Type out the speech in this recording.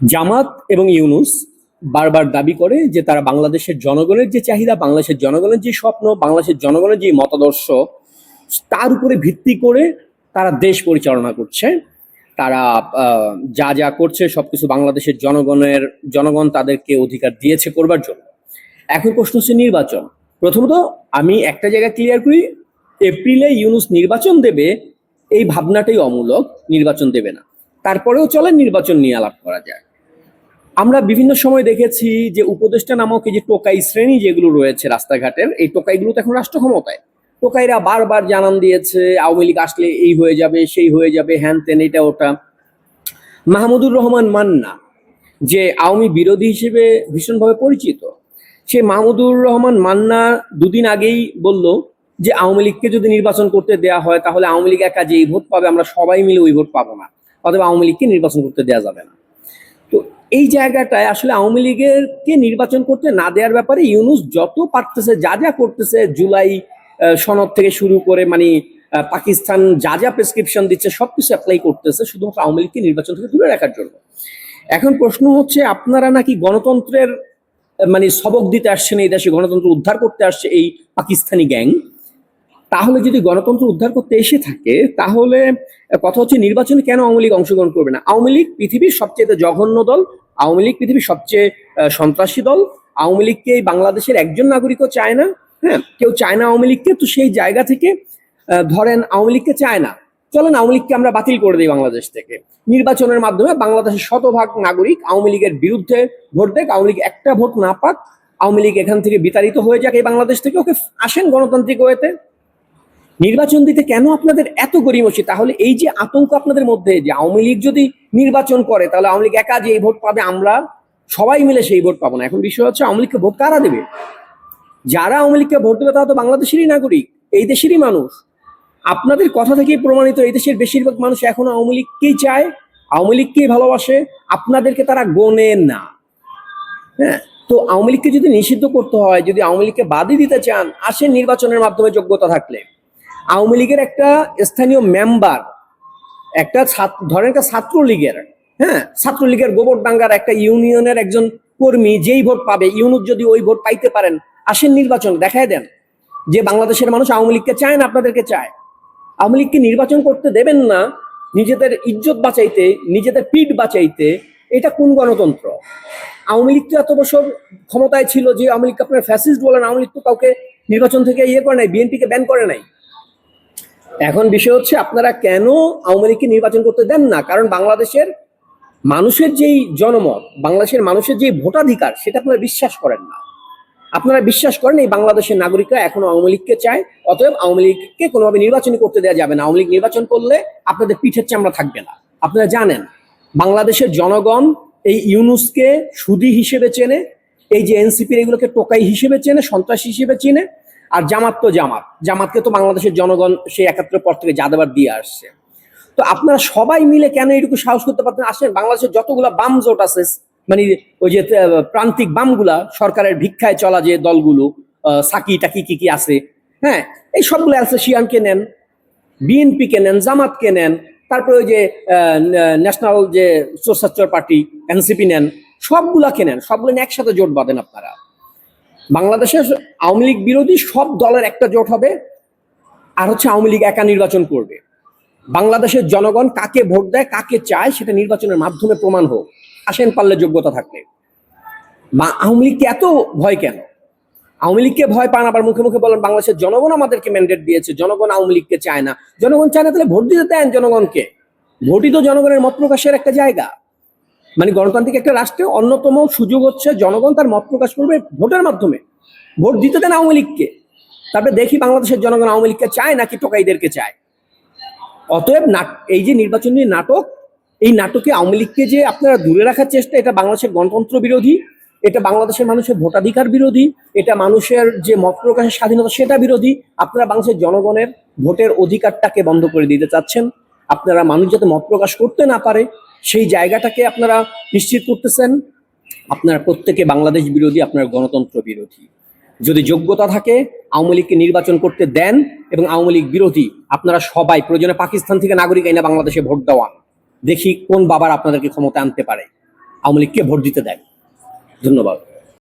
জামাত এবং ইউনুস বারবার দাবি করে যে তারা বাংলাদেশের জনগণের যে চাহিদা, বাংলাদেশের জনগণের যে স্বপ্ন, বাংলাদেশের জনগণের যে মতাদর্শ, তার উপরে ভিত্তি করে তারা দেশ পরিচালনা করছে। তারা যা যা করছে সবকিছু বাংলাদেশের জনগণের, জনগণ তাদেরকে অধিকার দিয়েছে করবার জন্য। এখন প্রশ্ন হচ্ছে নির্বাচন। প্রথমত আমি একটা জায়গা ক্লিয়ার করি, এপ্রিলে ইউনুস নির্বাচন দেবে, এই ভাবনাটাই অমূলক, নির্বাচন দেবে না। তারপরেও চলে নির্বাচন নিয়ে আলাপ করা যায় আমরা বিভিন্ন সময় দেখেছি যে উপদেষ্টা নামক এই যে টোকাই শ্রেণি যেগুলো রয়েছে রাস্তাঘাটের, এই টোকাইগুলো তো এখন রাষ্ট্র ক্ষমতায়। টোকাইরা বারবার জানান দিয়েছে, আওয়ামী লীগ আসলে এই হয়ে যাবে, সেই হয়ে যাবে, হ্যান তেন এটা, ওটা। মাহমুদুর রহমান মান্না, যে আওয়ামী বিরোধী হিসেবে ভীষণভাবে পরিচিত, সে মাহমুদুর রহমান মান্না দুদিন আগেই বলল যে আওয়ামী লীগকে যদি নির্বাচন করতে দেয়া হয়, তাহলে আওয়ামী লীগ একা যেই ভোট পাবে, আমরা সবাই মিলে ওই ভোট পাবো না। অথবা আওয়ামী লীগকে নির্বাচন করতে দেওয়া যাবে না। এই জায়গাটায় আসলে আওয়ামী লীগের কে নির্বাচন করতে না দেওয়ার ব্যাপারে ইউনুস যত পারতেছে, যা যা করতেছে, জুলাই সনদ থেকে শুরু করে মানে পাকিস্তান যা যা প্রেসক্রিপশন দিচ্ছে, সবকিছু অ্যাপ্লাই করতেছে, শুধুমাত্র আওয়ামী লীগকে নির্বাচন থেকে দূরে রাখার জন্য। এখন প্রশ্ন হচ্ছে, আপনারা নাকি গণতন্ত্রের মানে সবক দিতে আসছেন, এই দেশে গণতন্ত্র উদ্ধার করতে আসছে এই পাকিস্তানি গ্যাং তাহলে যদি গণতন্ত্র উদ্ধার করতে এসে থাকে, তাহলে কথা হচ্ছে নির্বাচনে কেন আওয়ামী লীগ অংশগ্রহণ করবে না? আওয়ামী লীগ পৃথিবীর সবচেয়ে জঘন্য দল, আওয়ামী লীগ পৃথিবীর সবচেয়ে সন্ত্রাসী দল। আওয়ামী লীগকে বাংলাদেশের একজন নাগরিকও চায় না? হ্যাঁ কেউ চায় না আওয়ামী লীগকে, তো সেই জায়গা থেকে ধরেন আওয়ামী লীগকে চায় না। চলেন আওয়ামী লীগকে আমরা বাতিল করে দিই বাংলাদেশ থেকে। নির্বাচনের মাধ্যমে বাংলাদেশের শতভাগ নাগরিক আওয়ামী লীগের বিরুদ্ধে ভোট দেখ আওয়ামী লীগ একটা ভোট না পাক, আওয়ামী লীগ এখান থেকে বিতাড়িত হয়ে যাক এই বাংলাদেশ থেকে। ওকে আসেন গণতান্ত্রিক ওয়েতে। নির্বাচন দিতে কেন আপনাদের এত গরিমসি? তাহলে এই যে আতঙ্ক আপনাদের মধ্যে যে আওয়ামী লীগ যদি নির্বাচন করে, তাহলে আওয়ামী লীগ একা যে এই ভোট পাবে, আমরা সবাই মিলে সেই ভোট পাবো না। এখন বিষয় হচ্ছে আওয়ামী লীগকে ভোট কারা দেবে? যারা আওয়ামী লীগকে ভোট দেবে, তারা তো বাংলাদেশেরই নাগরিক, এই দেশেরই মানুষ। আপনাদের কথা থেকেই প্রমাণিত, এই দেশের বেশিরভাগ মানুষ এখন আওয়ামী লীগকেই চায়, আওয়ামী লীগকেই ভালোবাসে, আপনাদেরকে তারা গোনে না। হ্যাঁ? তো আওয়ামী লীগকে যদি নিষিদ্ধ করতে হয়, যদি আওয়ামী লীগকে বাদই দিতে চান, আসেন নির্বাচনের মাধ্যমে যোগ্যতা থাকলে। আওয়ামী লীগের একটা স্থানীয় মেম্বার একটা ধরেন একটা ছাত্রলীগের হ্যাঁ ছাত্রলীগের গোবরডাঙ্গার একটা ইউনিয়নের একজন কর্মী যেই ভোট পাবে, ইউনুস যদি ওই ভোট পাইতে পারেন, আসেন নির্বাচন, দেখায় দেন যে বাংলাদেশের মানুষ আওয়ামী লীগকে চায় না আপনাদেরকে চায়। আওয়ামী লীগকে নির্বাচন করতে দেবেন না, নিজেদের ইজ্জত বাঁচাইতে, নিজেদের পিঠ বাঁচাইতে, এটা কোন গণতন্ত্র? আওয়ামী লীগ তো এত বছর ক্ষমতায় ছিল যে আওয়ামী লীগকে আপনার ফ্যাসিস্ট বলেন, আওয়ামী লীগ তো কাউকে নির্বাচন থেকে ইয়ে করে নাই বিএনপিকে ব্যান করে নাই। এখন বিষয় হচ্ছে আপনারা কেন আওয়ামী লীগকে নির্বাচন করতে দেন না? কারণ বাংলাদেশের মানুষের যেই জনমত, বাংলাদেশের মানুষের যে ভোটাধিকার, সেটা আপনারা বিশ্বাস করেন না। আপনারা বিশ্বাস করেন এই বাংলাদেশের নাগরিকরা এখনও আওয়ামী লীগকে চায়, অতএব আওয়ামী লীগকে কোনোভাবে নির্বাচনই করতে দেওয়া যাবে না। আওয়ামী লীগ নির্বাচন করলে আপনাদের পিঠের চামড়া থাকবে না। আপনারা জানেন, বাংলাদেশের জনগণ এই ইউনুসকে সুদি হিসেবে চেনে, এই যে এনসিপির এগুলোকে টোকাই হিসেবে চেনে, সন্ত্রাসী হিসেবে চেনে আর জামাত তো জামাত। জামাতকে তো বাংলাদেশের জনগণ সেই একাত্তর পর থেকে যাদাবার দিয়ে আসছে। তো আপনারা সবাই মিলে কেন এটুকু সাহস করতে পারতেন? আসেন, বাংলাদেশের যতগুলা বাম জোট আছে মানে ওই যে প্রান্তিক বামগুলা, সরকারের ভিক্ষায় চলা যে দলগুলো সাকি টাকি কি কি আছে হ্যাঁ এই সবগুলো আছে শিয়ানকে নেন, বিএনপিকে নেন, জামাতকে নেন, তারপরে ওই যে ন্যাশনাল যে সোসাচ্চর পার্টি, এনসিপি নেন, সবগুলাকে নেন, সবগুলো একসাথে জোট বাঁধেন আপনারা। বাংলাদেশের আওয়ামী লীগ বিরোধী সব দলের একটা জোট হবে, আর হচ্ছে আওয়ামী লীগ একা নির্বাচন করবে। বাংলাদেশের জনগণ কাকে ভোট দেয়, কাকে চায়, সেটা নির্বাচনের মাধ্যমে প্রমাণ হোক। আসেন পারলে যোগ্যতা থাকলে। বা আওয়ামী লীগকে এত ভয় কেন? আওয়ামী লীগকে ভয় পান, আবার মুখে মুখে বলেন, বাংলাদেশের জনগণ আমাদেরকে ম্যান্ডেট দিয়েছে, জনগণ আওয়ামী লীগকে চায় না। জনগণ চায় না, তাহলে ভোট দিতে দেন জনগণকে। ভোটই তো জনগণের মত প্রকাশের একটা জায়গা। মানে গণতান্ত্রিক একটা রাষ্ট্রে অন্যতম সুযোগ হচ্ছে জনগণ তার মত প্রকাশ করবে ভোটের মাধ্যমে। ভোট দিতে দেন আওয়ামী লীগকে। তারপরে দেখি বাংলাদেশের জনগণ আওয়ামী লীগকে চায় নাকি টোকাইদেরকে চায়। অতএব এই যে নির্বাচনী নাটক, এই নাটকে আওয়ামী লীগকে যে আপনারা দূরে রাখার চেষ্টা, এটা বাংলাদেশের গণতন্ত্র বিরোধী, এটা বাংলাদেশের মানুষের ভোটাধিকার বিরোধী, এটা মানুষের যে মত প্রকাশের স্বাধীনতা সেটা বিরোধী, আপনারা বাংলাদেশের জনগণের ভোটের অধিকারটাকে বন্ধ করে দিতে চাচ্ছেন। আপনারা মানুষ যাতে মত প্রকাশ করতে না পারে সেই জায়গাটাকে আপনারা নিশ্চিত করতেছেন। আপনারা প্রত্যেকে বাংলাদেশ বিরোধী, আপনার গণতন্ত্র বিরোধী। যদি যোগ্যতা থাকে, আওয়ামী লীগকে নির্বাচন করতে দেন এবং আওয়ামী লীগ বিরোধী, আপনারা সবাই প্রয়োজনে পাকিস্তান থেকে নাগরিক এনে বাংলাদেশে ভোট দেওয়া দেখি কোন বাবার আপনাদেরকে ক্ষমতা আনতে পারে। আওয়ামী লীগকে ভোট দিতে দেয় ধন্যবাদ।